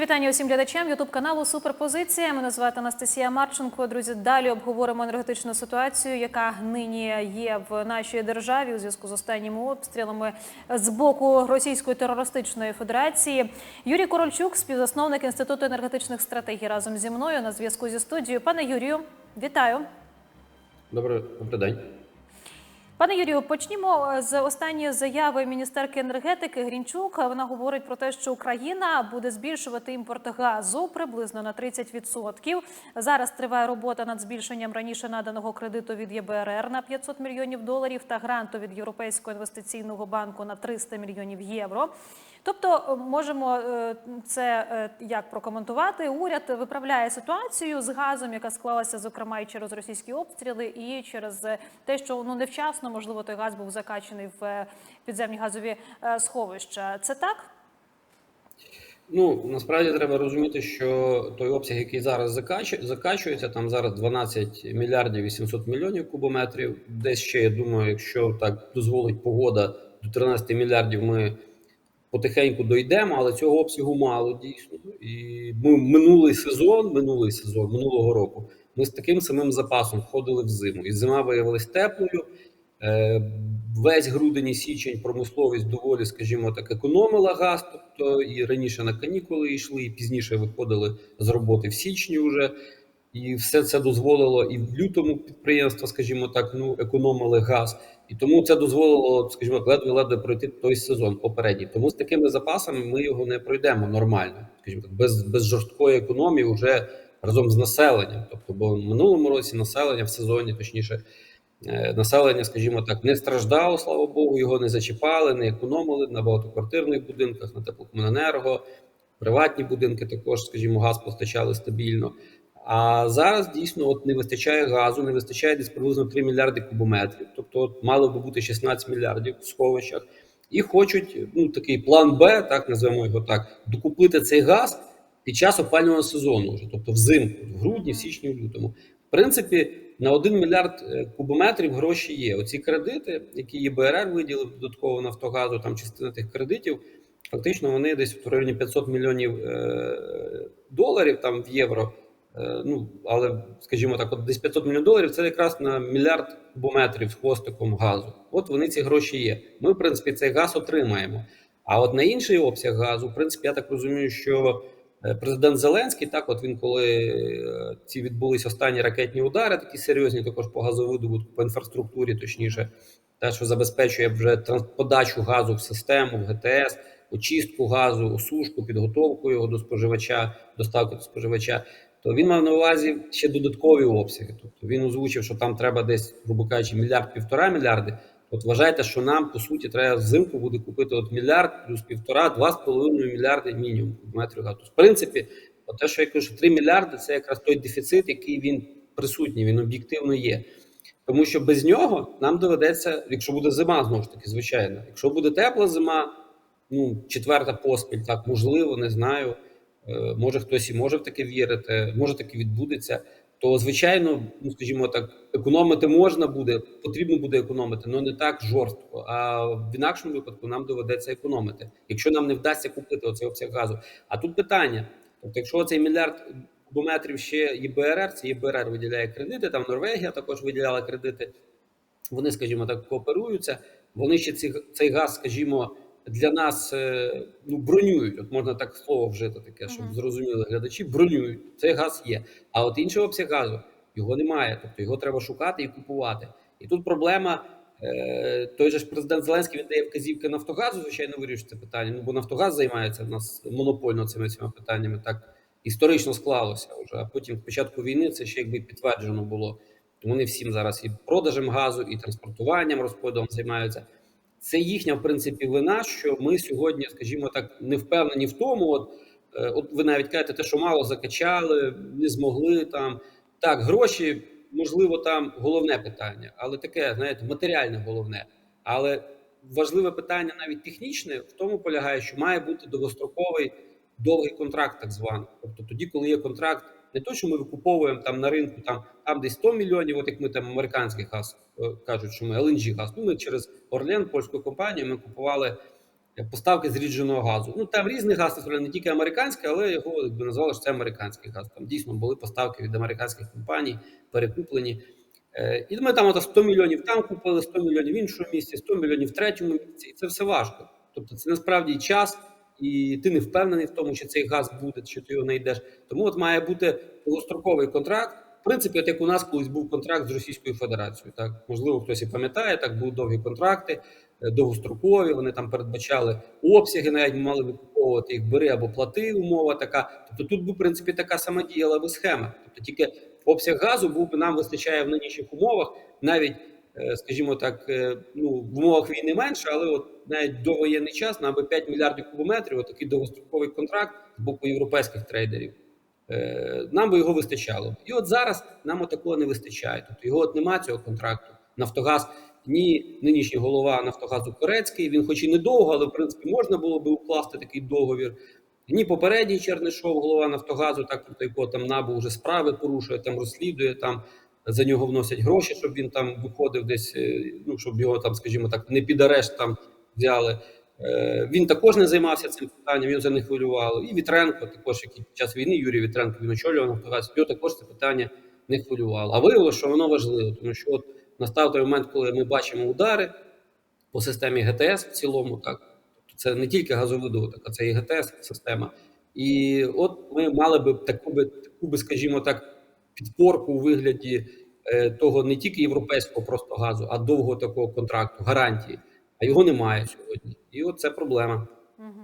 Вітання усім глядачам Ютуб каналу Суперпозиція. Мене звати Анастасія Марченко. Друзі, далі обговоримо енергетичну ситуацію, яка нині є в нашій державі у зв'язку з останніми обстрілами з боку Російської терористичної федерації. Юрій Корольчук, співзасновник інституту енергетичних стратегій, разом зі мною на зв'язку зі студією. Пане Юрію, вітаю. Добрий, добрий день. Пане Юрію, почнімо з останньої заяви міністерки енергетики Грінчук. Вона говорить про те, що Україна буде збільшувати імпорт газу приблизно на 30%. Зараз триває робота над збільшенням раніше наданого кредиту від ЄБРР на 500 мільйонів доларів та гранту від Європейського інвестиційного банку на 300 мільйонів євро. Тобто, е, можемо е, це е, як прокоментувати. Уряд виправляє ситуацію з газом, яка склалася зокрема і через російські обстріли, і через те, що ну невчасно можливо той газ був закачаний в підземні газові сховища. Це так? Ну насправді треба розуміти, що той обсяг, який зараз закачу- закачується, там зараз 12 мільярдів 800 мільйонів кубометрів. Десь ще я думаю, якщо так дозволить погода, до 13 мільярдів ми потихеньку дійдемо, але цього обсягу мало дійсно. І ми минулий сезон, минулий сезон, минулого року, ми з таким самим запасом входили в зиму, і зима виявилась теплою. Е, Весь грудень і січень промисловість доволі, скажімо так, економила газ, тобто і раніше на канікули йшли, і пізніше виходили з роботи в січні вже. І все це дозволило, і в лютому підприємства, скажімо так, ну економили газ, і тому це дозволило, скажімо, ледве-ледве пройти той сезон попередній. Тому з такими запасами ми його не пройдемо нормально, скажімо так, без, без жорсткої економії вже разом з населенням. Тобто, бо в минулому році населення в сезоні, точніше, Е, населення, скажімо так, не страждало, слава Богу, його не зачіпали, не економили на багатоквартирних будинках, на теплокомуненерго, приватні будинки також, скажімо, газ постачали стабільно. А зараз дійсно от не вистачає газу, не вистачає десь приблизно 3 мільярди кубометрів. Тобто, от мало би бути 16 мільярдів в сховищах, і хочуть ну такий план Б, так називаємо його так, докупити цей газ під час опалювального сезону, вже тобто взимку, в грудні, в січні, в лютому. В принципі, на 1 мільярд е, кубометрів гроші є. Оці кредити, які ЄБРР виділив додатково Нафтогазу, там частина тих кредитів, фактично вони десь в районі 500 мільйонів е, доларів там в євро. Е, ну, але, скажімо так, от десь 500 мільйонів доларів це якраз на мільярд кубометрів з хвостиком газу. От вони ці гроші є. Ми, в принципі, цей газ отримаємо. А от на інший обсяг газу, в принципі, я так розумію, що Е, Президент Зеленський, так, от він, коли е, ці відбулись останні ракетні удари, такі серйозні, також по газовидобутку, по інфраструктурі, точніше, те, що забезпечує вже подачу газу в систему, в ГТС, очистку газу, осушку, підготовку його до споживача, доставку до споживача. То він мав на увазі ще додаткові обсяги. Тобто він озвучив, що там треба десь, грубо кажучи, мільярд півтора мільярди. От вважайте, що нам по суті треба взимку буде купити от мільярд плюс півтора, два з половиною мільярди мінімум кубометрів газу. В принципі, от те, що я кажу, 3 мільярди це якраз той дефіцит, який він присутній, він об'єктивно є. Тому що без нього нам доведеться, якщо буде зима, знову ж таки, звичайно. Якщо буде тепла зима, ну четверта поспіль, так можливо, не знаю. Е, Може хтось і може в таке вірити, може таке відбудеться. То звичайно, ну скажімо так, економити можна буде, потрібно буде економити, але не так жорстко. А в інакшому випадку нам доведеться економити, якщо нам не вдасться купити оцей обсяг газу. А тут питання: тобто, якщо цей мільярд кубометрів ще ЄБРР, це ЄБРР виділяє кредити, там Норвегія також виділяла кредити. Вони, скажімо так, кооперуються. Вони ще ці, цей газ, скажімо, для нас е, ну бронюють. От можна так слово вжити, таке, щоб зрозуміли глядачі. Бронюють цей газ є. А от інший обсяг газу його немає. Тобто його треба шукати і купувати. І тут проблема. е, Той же ж президент Зеленський він дає вказівки Нафтогазу, звичайно, вирішити це питання. Ну бо Нафтогаз займається в нас монопольно цими всіма питаннями. Так історично склалося вже. А потім з початку війни це ще якби підтверджено було. Вони всім зараз і продажем газу, і транспортуванням, розподілом займаються. Це їхня, в принципі, вина, що ми сьогодні, скажімо так, не впевнені в тому. От, е, от ви навіть кажете, те, що мало закачали, не змогли там. Так, гроші, можливо, там головне питання, але таке, знаєте, матеріальне головне. Але важливе питання, навіть технічне, в тому полягає, що має бути довгостроковий довгий контракт, так званий. Тобто, тоді, коли є контракт, не то, що ми викуповуємо там на ринку, там там десь 100 мільйонів, от як ми там американський газ е, кажуть, що ми LNG газ. Ну ми через Орлен, польську компанію, ми купували поставки зрідженого газу. Ну там різний газ, не тільки американський, але його якби назвали, що це американський газ. Там дійсно були поставки від американських компаній, перекуплені. Е, І ми там ото 100 мільйонів там купили, 100 мільйонів в іншому місці, 100 міліонів в третьому місці. І це все важко. Тобто, це насправді час, і ти не впевнений в тому, чи цей газ буде, чи ти його знайдеш. Тому от має бути довгостроковий контракт. В принципі, от як у нас колись був контракт з Російською Федерацією. Так можливо, хтось і пам'ятає, так були довгі контракти, е, довгострокові. Вони там передбачали обсяги, навіть мали викуповувати їх бери або плати. Умова така. Тобто тут би в принципі така сама діяла би схема. Тобто тільки обсяг газу був би нам вистачає в нинішніх умовах, навіть скажімо так, е, ну в умовах війни менше, але от навіть до воєнний час нам би 5 мільярдів кубометрів, отакий довгостроковий контракт з боку європейських трейдерів. Е, Нам би його вистачало. І от зараз нам такого не вистачає. Тобто його от немає цього контракту. Нафтогаз, ні, нинішній голова Нафтогазу Корецький. Він, хоч і недовго, але в принципі можна було би укласти такий договір. Ні, попередній Чернишов, голова Нафтогазу, так проти якого там набу вже справи порушує, там розслідує, там за нього вносять гроші, щоб він там виходив десь, е, ну щоб його там, скажімо так, не під арешт там взяли. Е, Він також не займався цим питанням, його це не хвилювало. І Вітренко, також який під час війни Юрій Вітренко він очолював Нафтогаз, його також це питання не хвилювало. А виявилося, що воно важливо, тому що от настав той момент, коли ми бачимо удари по системі ГТС в цілому, так тобто це не тільки газовидобуток, а це і ГТС система. І от ми мали би таку би таку би, скажімо так, підпорку у вигляді е, того не тільки європейського просто газу, а довгого такого контракту, гарантії. А його немає сьогодні. І от це проблема. Угу.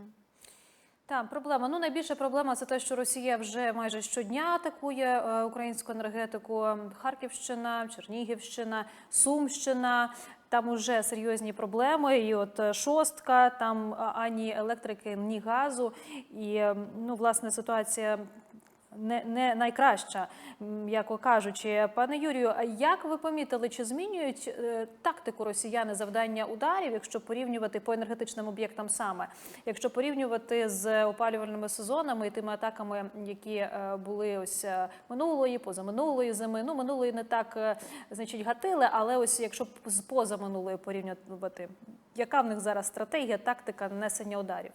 Так, проблема. Ну, найбільша проблема це те, що Росія вже майже щодня атакує е, українську енергетику. Харківщина, Чернігівщина, Сумщина. Там уже серйозні проблеми. І от е, шостка, там ані електрики, ні газу. І ну, власне ситуація. Не, не найкраща, м'яко кажучи, пане Юрію. А як ви помітили, чи змінюють е, тактику росіяни завдання ударів, якщо порівнювати по енергетичним об'єктам саме, якщо порівнювати з опалювальними сезонами і тими атаками, які е, були ось е, минулої, позаминулої зими. Ну минулої не так значить гатили, але ось якщо з позаминулої порівнювати, яка в них зараз стратегія, тактика нанесення ударів?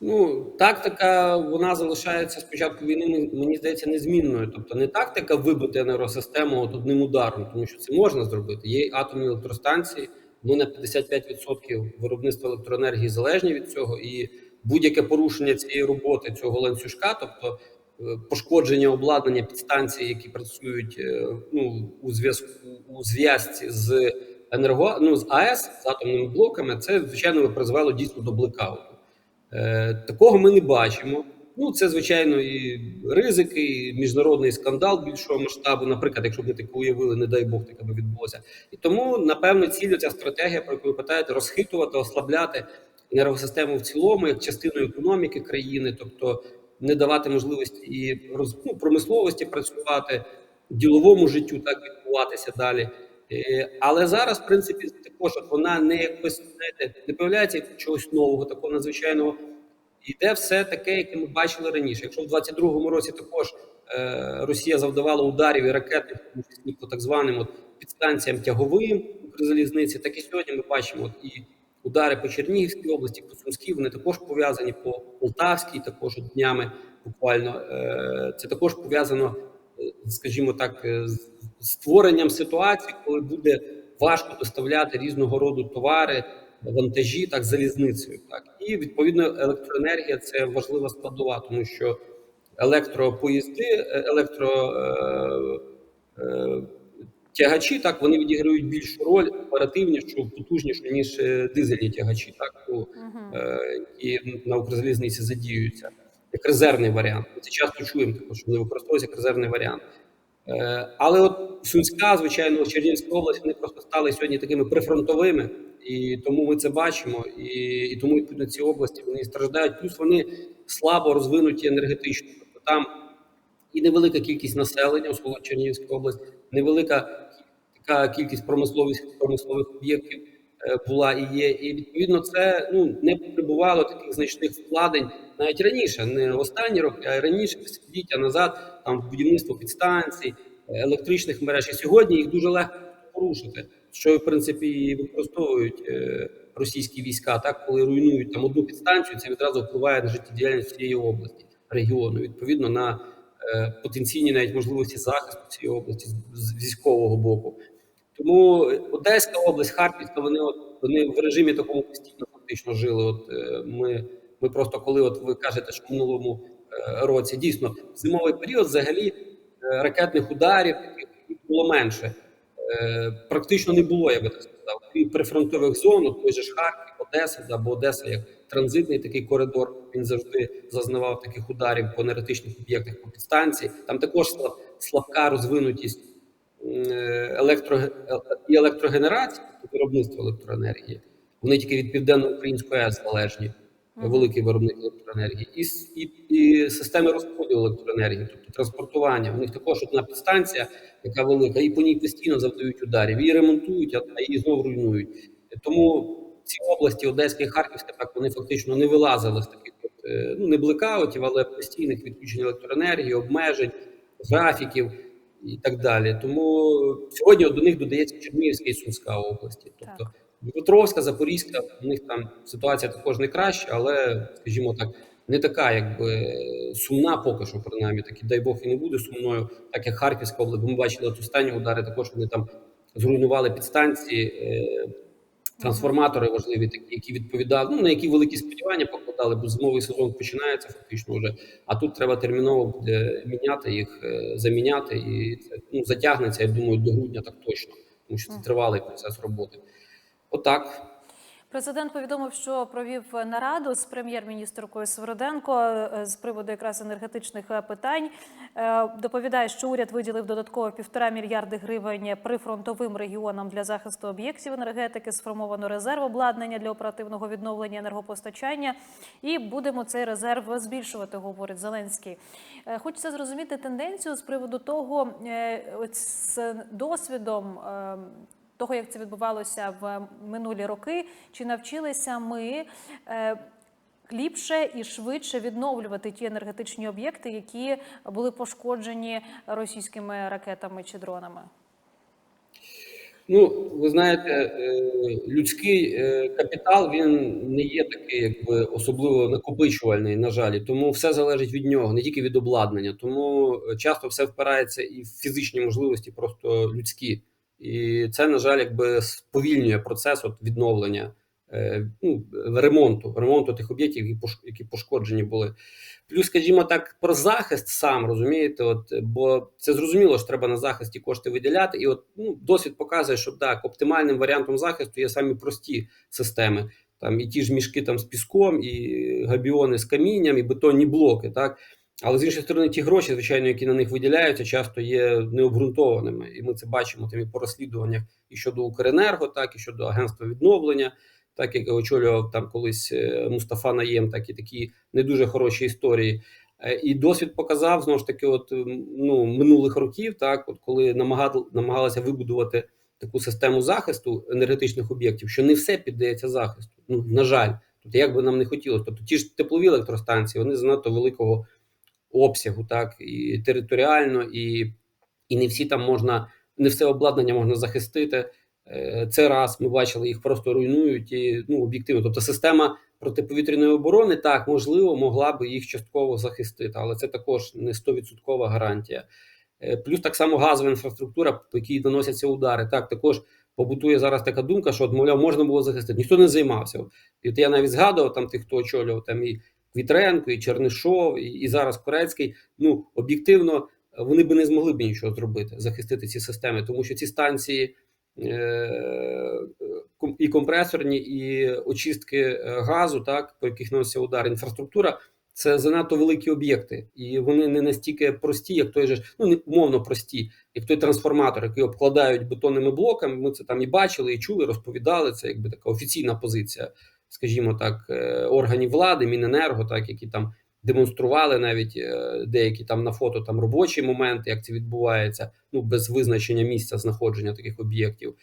Ну, тактика вона залишається спочатку війни, мені здається, незмінною. Тобто не тактика вибити енергосистему от одним ударом, тому що це можна зробити. Є атомні електростанції, ми на 55% виробництва електроенергії залежні від цього, і будь-яке порушення цієї роботи, цього ланцюжка, тобто е, пошкодження обладнання підстанцій, які працюють е, ну, у зв'язку у зв'язці з енерго, ну, з АЕС з атомними блоками, це звичайно призвело дійсно до блекауту. Е, Такого ми не бачимо. Ну, це звичайно і ризики, і міжнародний скандал більшого масштабу. Наприклад, якщо б ми таке уявили, не дай Бог, таке би відбулося. І тому, напевно, ціль ця стратегія, про яку ви питаєте, розхитувати, ослабляти енергосистему в цілому як частину економіки країни, тобто не давати можливості і ну, промисловості працювати, діловому життю так відбуватися далі. Е, Але зараз, в принципі, також вона не якось знаєте, не появляється чогось нового, такого надзвичайного. Йде все таке, яке ми бачили раніше. Якщо в 22-му році також е, Росія завдавала ударів і ракетних, по так званим от, підстанціям тяговим Укрзалізниці, так і сьогодні ми бачимо от, і удари по Чернігівській області, по Сумській, вони також пов'язані по Полтавській, також от днями буквально. Е, це також пов'язано, скажімо так, е, створенням ситуації, коли буде важко доставляти різного роду товари, вантажі, так залізницею. Так і відповідно електроенергія це важлива складова, тому що електропоїзди, е, електро е, тягачі, так вони відіграють більшу роль оперативнішу, потужнішу ніж дизельні тягачі, так ну, е, які на Укрзалізниці задіюються як резервний варіант. Ми це часто чуємо, також вони використовуються як резервний варіант. Е, Але от Сумська, звичайно, Чернігівська область, вони просто стали сьогодні такими прифронтовими, і тому ми це бачимо. І, і тому відповідно ці області вони страждають. Плюс вони слабо розвинуті енергетично. Тобто там і невелика кількість населення, особливо Чернігівська область, невелика така кількість промислових промислових об'єктів була і є. І відповідно це ну не потребувало таких значних вкладень навіть раніше, не останні роки, а раніше, десятиліття назад, там будівництво підстанцій, е, електричних мереж. І сьогодні їх дуже легко порушити, що в принципі і використовують е, російські війська, так коли руйнують там одну підстанцію, це відразу впливає на життєдіяльність цієї області, регіону, відповідно на е, потенційні навіть можливості захисту цієї області з військового боку. Тому Одеська область, Харківська, вони от вони в режимі такому постійно фактично жили. От е, ми, ми просто коли от ви кажете, що в минулому е, році дійсно зимовий період взагалі е, ракетних ударів було менше. Практично не було, я би так сказав. Крім прифронтових зон, той же ж Харків, Одеса, да, бо Одеса як транзитний такий коридор, він завжди зазнавав таких ударів по енергетичних об'єктах по підстанції. Там також слаб- слабка розвинутість електро, і електрогенерації, виробництво електроенергії. Вони тільки від південно-української АЕС залежні, великий виробник електроенергії, і, і, і системи розподілу електроенергії, тобто транспортування. У них також одна підстанція, яка велика, і по ній постійно завдають ударів, її ремонтують, а її знову руйнують. Тому ці області, Одеська і Харківська, так вони фактично не вилазили з таких е, ну не блекаутів, але постійних відключень електроенергії, обмежень, графіків і так далі. Тому сьогодні до них додається Чернігівська і Сумська області. Тобто Так. Дмитровська, Запорізька, у них там ситуація також не краща, але, скажімо так, не така, якби сумна, поки що, принаймні, так і дай Бог і не буде сумною, так як Харківська область. Бо ми бачили от останні удари, також вони там зруйнували підстанції, е, трансформатори важливі, такі, які відповідали, ну на які великі сподівання покладали, бо зимовий сезон починається фактично вже. А тут треба терміново буде міняти їх, е, заміняти, і це ну, затягнеться, я думаю, до грудня так точно, тому що це тривалий процес роботи. Отак. Президент повідомив, що провів нараду з прем'єр-міністркою Свороденко е, з приводу якраз енергетичних е, питань. Е, Доповідає, що уряд виділив додатково півтора мільярди гривень прифронтовим регіонам для захисту об'єктів енергетики. Сформовано резерв обладнання для оперативного відновлення енергопостачання, і будемо цей резерв збільшувати, говорить Зеленський. Хочеться зрозуміти тенденцію з приводу того, з досвідом. Того, як це відбувалося в минулі роки, чи навчилися ми е, ліпше і швидше відновлювати ті енергетичні об'єкти, які були пошкоджені російськими ракетами чи дронами? Ну, ви знаєте, е, людський е, капітал він не є такий, якби особливо накопичувальний, на жаль, тому все залежить від нього, не тільки від обладнання. Тому часто все впирається і в фізичні можливості, просто людські. І це, на жаль, якби сповільнює процес от відновлення е, ну, ремонту, ремонту тих об'єктів, які пош- пошкоджені були. Плюс, скажімо так, про захист сам розумієте, от бо це зрозуміло, що треба на захисті кошти виділяти. І от ну, досвід показує, що так, оптимальним варіантом захисту є самі прості системи. Там і ті ж мішки там з піском, і габіони з камінням, і бетонні блоки. Так але з іншої сторони, ті гроші, звичайно, які на них виділяються, часто є необґрунтованими, і ми це бачимо там і по розслідуваннях і щодо Укренерго, так і щодо агентства відновлення, так як очолював там колись е, Мустафа Наєм, так і такі не дуже хороші історії. Е, І досвід показав знову ж таки, от ну минулих років, так от коли намагали, намагалися вибудувати таку систему захисту енергетичних об'єктів, що не все піддається захисту. Ну на жаль, тут як би нам не хотілося. Тобто ті ж теплові електростанції, вони занадто великого обсягу, так і територіально, і, і не всі там можна, не все обладнання можна захистити. Е, Це раз ми бачили, їх просто руйнують і ну об'єктивно. Тобто, система протиповітряної оборони так можливо могла би їх частково захистити, але це також не 100% гарантія. Е, Плюс так само газова інфраструктура, по якій наносяться удари. Так також побутує зараз така думка, що от, мовляв, можна було захистити. Ніхто не займався. І от я навіть згадував там тих, хто очолював там і Вітренко, і Чернишов, і, і зараз Корецький. Ну об'єктивно вони би не змогли б нічого зробити, захистити ці системи, тому що ці станції е, і компресорні, і очистки е, газу, так по яких наноситься удар, інфраструктура. Це занадто великі об'єкти, і вони не настільки прості, як той же ж, ну не умовно прості, як той трансформатор, який обкладають бетонними блоками. Ми це там і бачили, і чули, розповідали. Це якби така офіційна позиція, скажімо так, е, органів влади, Міненерго, так які там демонстрували навіть е, деякі там на фото там робочі моменти, як це відбувається, ну без визначення місця знаходження таких об'єктів.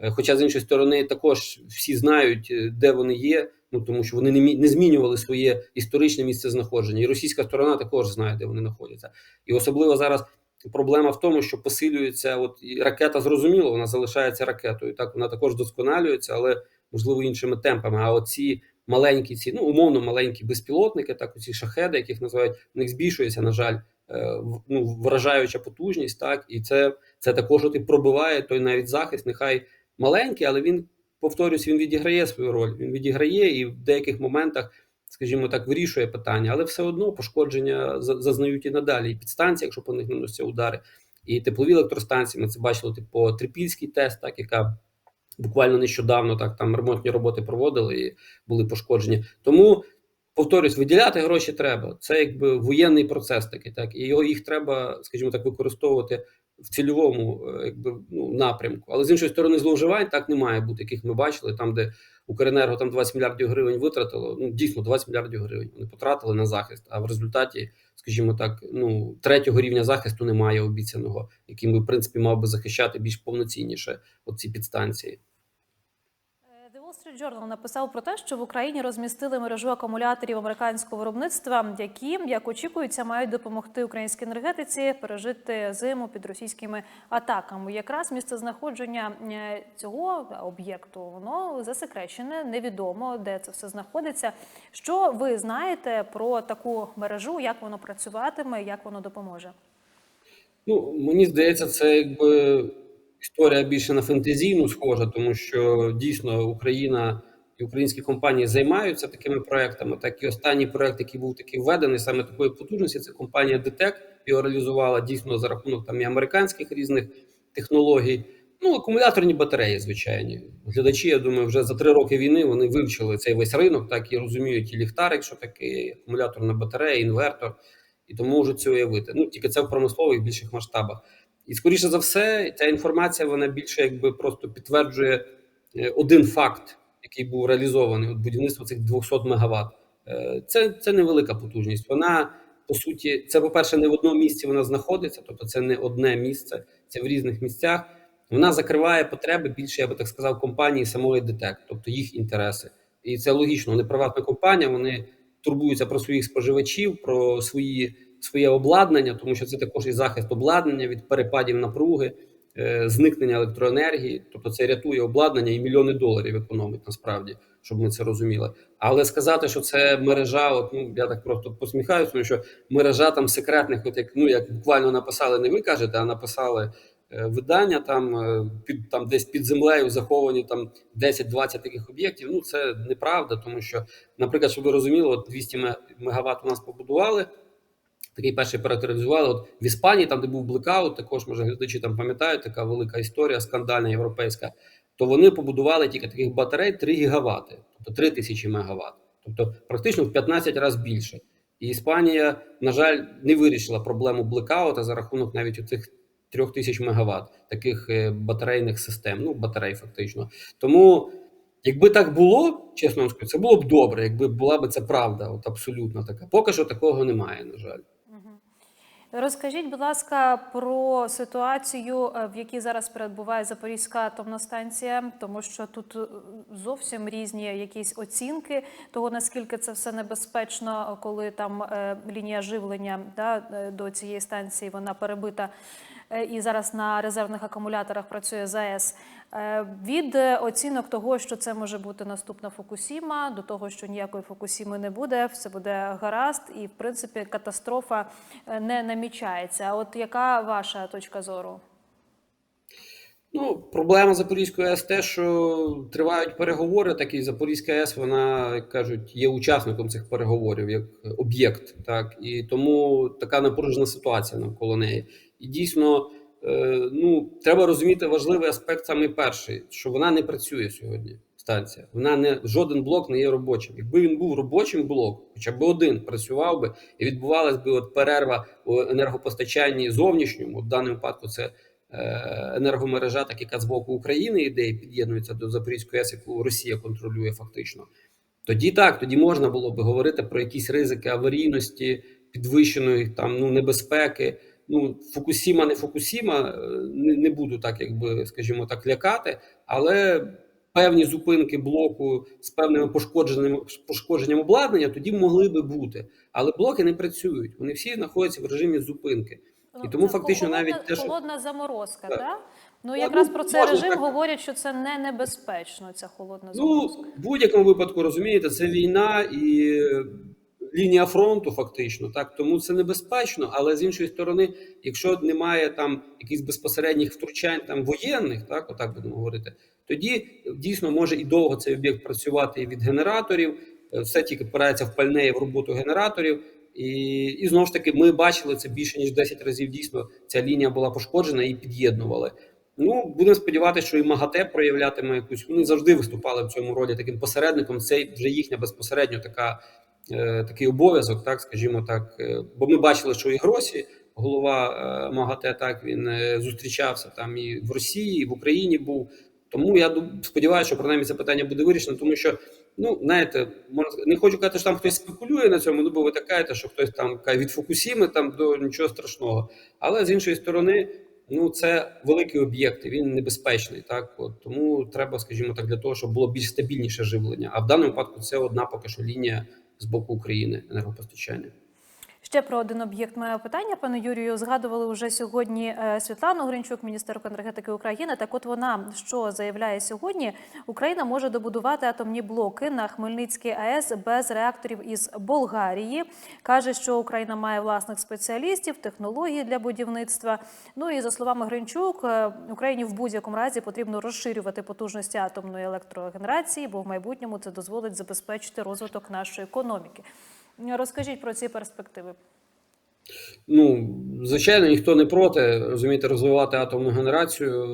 Е, Хоча з іншої сторони, також всі знають, де вони є. Ну тому що вони не не змінювали своє історичне місце знаходження, і російська сторона також знає, де вони знаходяться. І особливо зараз проблема в тому, що посилюється. От і ракета зрозуміло, вона залишається ракетою. Так вона також досконалюється, але можливо іншими темпами. А оці маленькі, ці ну умовно маленькі безпілотники, так оці шахеди, яких називають, в них збільшується, на жаль, е, ну, вражаюча потужність, так і це, це також от і пробиває той навіть захист, нехай маленький, але він повторюсь, він відіграє свою роль. Він відіграє і в деяких моментах, скажімо так, вирішує питання, але все одно пошкодження за- зазнають і надалі. І підстанції, якщо по них наносяться удари, і теплові електростанції. Ми це бачили типу, Трипільський тест, так яка буквально нещодавно так там ремонтні роботи проводили і були пошкоджені. Тому. Повторюсь, виділяти гроші треба. Це якби воєнний процес такий, так і його їх треба, скажімо так, використовувати в цільовому е, якби ну напрямку. Але з іншої сторони, зловживань так не має бути, яких ми бачили, там де Укренерго там 20 мільярдів гривень витратило. Ну дійсно 20 мільярдів гривень вони потратили на захист. А в результаті, скажімо так, ну третього рівня захисту немає обіцяного, яким би в принципі мав би захищати більш повноцінніше оці підстанції. Street Journal написав про те, що в Україні розмістили мережу акумуляторів американського виробництва, які, як очікується, мають допомогти українській енергетиці пережити зиму під російськими атаками. Якраз місце знаходження е, цього об'єкту воно засекречене, невідомо де це все знаходиться. Що ви знаєте про таку мережу, як воно працюватиме, як воно допоможе? Ну, мені здається, це якби історія більше на фентезійну схожа, тому що дійсно Україна і українські компанії займаються такими проектами. Так і останній проект, який був такий введений саме такої потужності, це компанія ДТЕК його реалізувала дійсно за рахунок там і американських різних технологій. Ну, акумуляторні батареї, звичайні. Глядачі, я думаю, вже за три роки війни вони вивчили цей весь ринок, так і розуміють і ліхтарик, що таке, акумуляторна батарея, інвертор і тому можуть це уявити. Ну тільки це в промислових більших масштабах. І скоріше за все, ця інформація вона більше якби просто підтверджує е, один факт, який був реалізований от будівництво цих 200 мегаватт. Е, Це, це невелика потужність. Вона по суті, це, по-перше, не в одному місці вона знаходиться, тобто це не одне місце, це в різних місцях. Вона закриває потреби більше, я би так сказав, компанії самої ДТЕК, тобто їх інтереси. І це логічно. Вони приватна компанія, вони турбуються про своїх споживачів, про свої своє обладнання, тому що це також і захист обладнання від перепадів напруги, е, зникнення електроенергії. Тобто це рятує обладнання і мільйони доларів економить насправді, щоб ми це розуміли. Але сказати, що це мережа, от ну я так просто посміхаюся, тому що мережа там секретних, от як ну як буквально написали, не ви кажете, а написали е, видання там е, під там десь під землею заховані там 10-20 таких об'єктів. Ну це неправда, тому що, наприклад, щоб ви розуміли, от 200 мегаватт у нас побудували. Такий перший характеризували. От в Іспанії, там де був блекаут, також може глядачі там пам'ятають, така велика історія, скандальна європейська. То вони побудували тільки таких батарей 3 гігавати, тобто 3 тисячі мегаватт. Тобто практично в 15 разів більше. І Іспанія, на жаль, не вирішила проблему блекаута за рахунок навіть цих 3 тисяч мегаватт таких е, батарейних систем, ну батарей фактично. Тому, якби так було, чесно вам скажу, це було б добре, якби була б це правда, от абсолютно така. Поки що такого немає, на жаль. Розкажіть, будь ласка, про ситуацію, е, в якій зараз перебуває Запорізька атомна станція, тому що тут е, зовсім різні якісь оцінки того, наскільки це все небезпечно, коли там е, лінія живлення да, до цієї станції вона перебита. Е, І зараз на резервних акумуляторах працює ЗАЕС. Е, Від е, оцінок того, що це може бути наступна Фукусіма, до того, що ніякої Фукусіми не буде, все буде гаразд, і в принципі катастрофа не намічається. А от яка ваша точка зору? Ну, проблема Запорізької АЕС те, що тривають переговори, так і Запорізька АЕС, вона, як кажуть, є учасником цих переговорів як об'єкт. Так і тому така напружена ситуація навколо неї. І дійсно, е, ну треба розуміти важливий аспект, саме перший, що вона не працює сьогодні. Станція, вона не жоден блок не є робочим. Якби він був робочим блок, хоча б один працював би і відбувалась би от перерва у енергопостачанні зовнішньому. В даному випадку це е, енергомережа, так яка з боку України йде і під'єднується до Запорізької АЕС, яку Росія контролює фактично. Тоді так, тоді можна було би говорити про якісь ризики аварійності, підвищеної там ну небезпеки. Ну, Фукусіма, не Фукусіма, е, не, не буду так, якби скажімо так, лякати, але певні зупинки блоку з певними пошкодженими пошкодженням обладнання тоді могли би бути. Але блоки не працюють. Вони всі знаходяться в режимі зупинки. І тому це фактично холодна, навіть те, що- холодна заморозка, Так. Ну якраз ну, про цей можна режим так. говорять, що це не небезпечно. Ця холодна Ну, заморозка. в будь-якому випадку розумієте, це війна і лінія фронту, фактично, так тому це небезпечно. Але з іншої сторони, якщо немає там якихось безпосередніх втручань там воєнних, так отак будемо говорити, тоді дійсно може і довго цей об'єкт працювати від генераторів. Е, Все тільки впирається в пальне і в роботу генераторів. І, і знову ж таки, ми бачили це більше ніж 10 разів. Дійсно, ця лінія була пошкоджена і під'єднували. Ну, будемо сподіватися, що і МАГАТЕ проявлятиме якусь. Вони завжди виступали в цьому ролі таким посередником. Це вже їхня безпосередньо така, такий обов'язок, так скажімо так. Е, Бо ми бачили, що і Гросі, голова е, МАГАТЕ, так він е, зустрічався там і в Росії, і в Україні був. Тому я сподіваюся, що принаймні це питання буде вирішено, тому що. Ну, знаєте, не хочу казати, що там хтось спекулює на цьому, ну бо ви так кажете, що хтось там від Фукусіми там до нічого страшного. Але з іншої сторони, ну це великий об'єкт, він небезпечний. Так от тому треба, скажімо так, для того, щоб було більш стабільніше живлення. А в даному випадку це одна поки що лінія з боку України енергопостачання. Ще про один об'єкт маю питання, пане Юрію. Згадували вже сьогодні е, Світлану Гринчук, міністерку енергетики України. Так, от вона що заявляє сьогодні? Україна може добудувати атомні блоки на Хмельницькій АЕС без реакторів із Болгарії. каже, що Україна має власних спеціалістів, технології для будівництва. Ну і за словами Гринчук, е, Україні в будь-якому разі потрібно розширювати потужності атомної електрогенерації, бо в майбутньому це дозволить забезпечити розвиток нашої економіки. Розкажіть про ці перспективи. Ну, звичайно, ніхто не проти розумієте, розвивати атомну генерацію.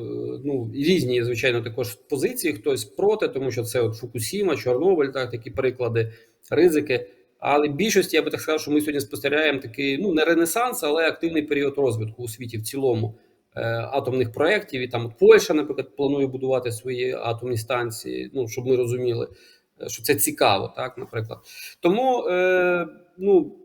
Ну різні, звичайно, також позиції. Хтось проти, тому що це от Фукусіма, Чорнобиль, так такі приклади, ризики. Але більшості я би так сказав, що ми сьогодні спостерігаємо такий ну не ренесанс, але активний період розвитку у світі в цілому е, атомних проєктів. І там Польща, наприклад, планує будувати свої атомні станції. Ну щоб ми розуміли, що це цікаво, так, наприклад. Тому е, ну.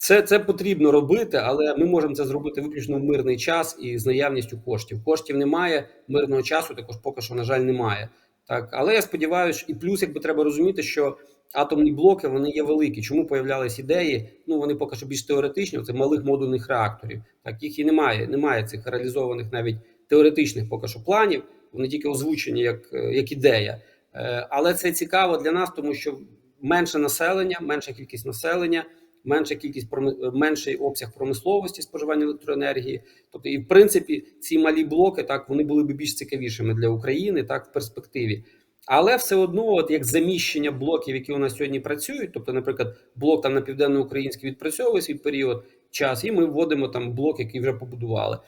Це, це потрібно робити, але ми можемо це зробити виключно в мирний час і з наявністю коштів. Коштів немає, мирного часу також поки що, на жаль, немає. Так, але я сподіваюся, і плюс, якби треба розуміти, що атомні блоки вони є великі. Чому появлялись ідеї? Ну вони поки що більш теоретичні. Це малих модульних реакторів. Так їх і немає. Немає цих реалізованих навіть теоретичних поки що планів. Вони тільки озвучені як, е, як ідея. Е, Але це цікаво для нас, тому що менше населення, менша кількість населення менша кількість менший обсяг промисловості споживання електроенергії. Тобто, і в принципі, ці малі блоки так вони були б більш цікавішими для України, так в перспективі. Але все одно, от як заміщення блоків, які у нас сьогодні працюють, тобто, наприклад, блок там на південноукраїнський відпрацьовує свій період час, і ми вводимо там блок, який вже побудували.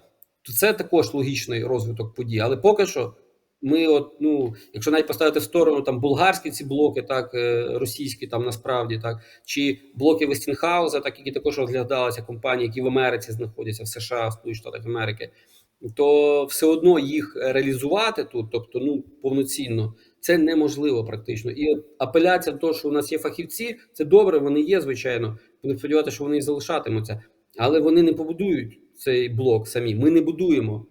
То це також логічний розвиток подій. Але поки що ми, от ну, якщо навіть поставити в сторону там болгарські ці блоки, так е, російські там насправді так, чи блоки Вестінхауза, так які також розглядалися компанії, які в Америці знаходяться в США, в Штатах Америки, то все одно їх реалізувати тут, тобто ну повноцінно, це неможливо практично. І апеляція до того, що у нас є фахівці, це добре, вони є, звичайно. Будемо сподіватися, що вони і залишатимуться, але вони не побудують цей блок самі. Ми не будуємо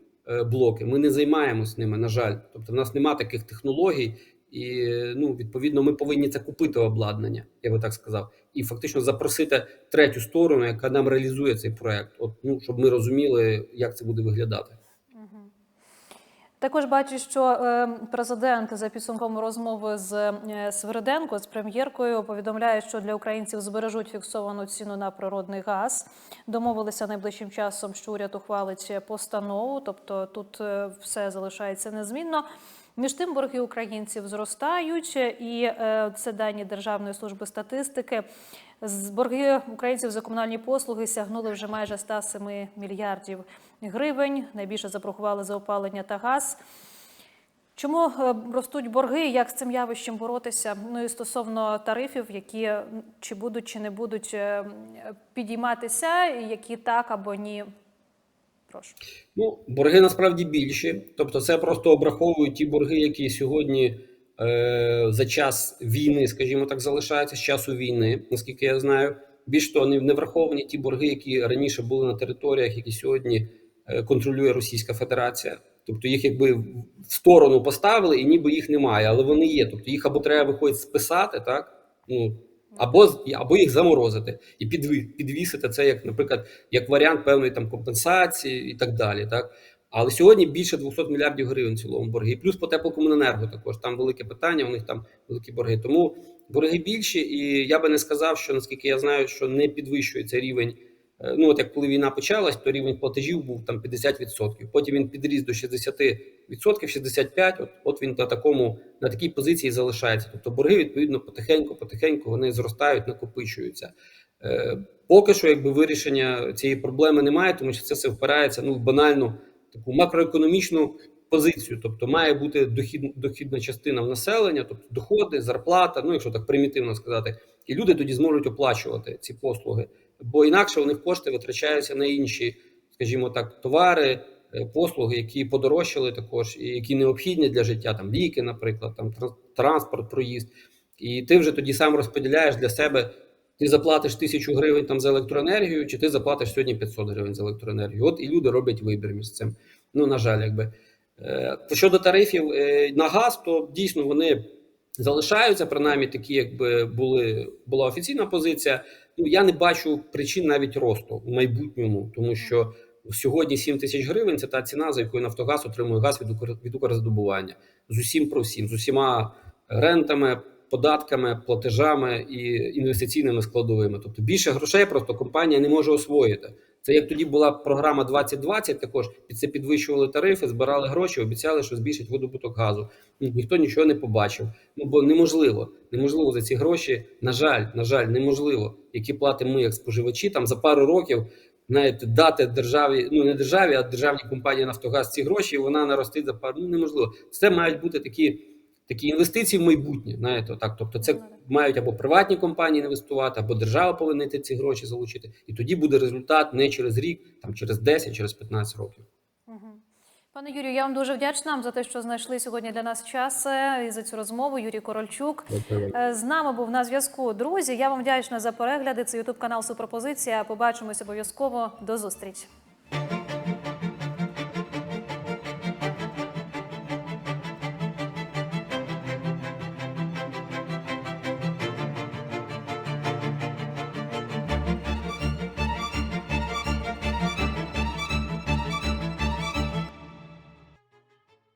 блоки, ми не займаємось ними, на жаль. Тобто, в нас немає таких технологій, і ну відповідно ми повинні це купити обладнання, я би так сказав, і фактично запросити третю сторону, яка нам реалізує цей проект. От ну щоб ми розуміли, як це буде виглядати. Також бачу, що е, президент за підсумком розмови з е, Свириденко з прем'єркою повідомляє, що для українців збережуть фіксовану ціну на природний газ. Домовилися найближчим часом, що уряд ухвалить постанову, тобто тут е, все залишається незмінно. Між тим борги українців зростають, і е, це дані Державної служби статистики. Борги українців за комунальні послуги сягнули вже майже 107 мільярдів гривень. Найбільше заборгували за опалення та газ. Чому е, ростуть борги? Як з цим явищем боротися? Ну і стосовно тарифів, які чи будуть, чи не будуть е, підійматися, які так або ні. Прошу. Ну, борги насправді більші. Тобто, це просто обраховують ті борги, які сьогодні е, за час війни, скажімо так, залишаються з часу війни, наскільки я знаю. Більш того, не, враховані ті борги, які раніше були на територіях, які сьогодні контролює Російська Федерація. Тобто їх якби в сторону поставили, і ніби їх немає, але вони є. Тобто їх або треба виходить списати, так ну або або їх заморозити і підві- підвісити це, як, наприклад, як варіант певної там компенсації і так далі. Так Але сьогодні більше 200 мільярдів гривень в цілому борги. Плюс по теплокомуненерго також там велике питання. У них там великі борги. Тому борги більші, і я би не сказав, що наскільки я знаю, що не підвищується рівень. Е, Ну, от як коли війна почалась, то рівень платежів був там 50%. Потім він підріс до 60%, 65%. От, от він на такому на такій позиції залишається. Тобто борги відповідно потихеньку, потихеньку вони зростають, накопичуються. Е, Поки що, якби вирішення цієї проблеми немає, тому що це все впирається ну в банальну таку макроекономічну позицію. Тобто має бути дохід, дохідна частина в населення, тобто доходи, зарплата, ну якщо так примітивно сказати, і люди тоді зможуть оплачувати ці послуги, бо інакше у них кошти витрачаються на інші, скажімо так, товари, е, послуги, які подорожчали також, і які необхідні для життя, там ліки, наприклад, там транспорт, проїзд. І ти вже тоді сам розподіляєш для себе. Ти заплатиш тисячу гривень там за електроенергію, чи ти заплатиш сьогодні 500 гривень за електроенергію. От і люди роблять вибір між цим. Ну на жаль, якби Е, щодо тарифів е, на газ, то дійсно вони залишаються, принаймні такі, якби були була офіційна позиція. Ну я не бачу причин навіть росту в майбутньому, тому що сьогодні 7 тисяч гривень це та ціна, за якою Нафтогаз отримує газ від Укр- від Укрздобування з усім про всім, з усіма рентами, податками, платежами і інвестиційними складовими. Тобто більше грошей просто компанія не може освоїти. Це як тоді була програма 2020, також під це підвищували тарифи, збирали гроші, обіцяли, що збільшать видобуток газу. Ну, ніхто нічого не побачив. Ну бо неможливо, неможливо за ці гроші. На жаль, на жаль, неможливо, які платимо ми як споживачі. Там за пару років навіть дати державі, ну не державі, а державній компанії Нафтогаз ці гроші. і Вона наростить за пару. Ну неможливо. Це мають бути такі. Такі інвестиції в майбутнє, знаєте, так. Тобто, це Ну, мають або приватні компанії інвестувати, або держава повинна йти ці гроші залучити. І тоді буде результат не через рік, там через 10, через 15 років. Пане Юрію, я вам дуже вдячна за те, що знайшли сьогодні для нас час е, і за цю розмову. Юрій Корольчук Е, з нами був на зв'язку. Друзі, я вам вдячна за перегляди. Це Ютуб канал Суперпозиція. Побачимось обов'язково. До зустрічі.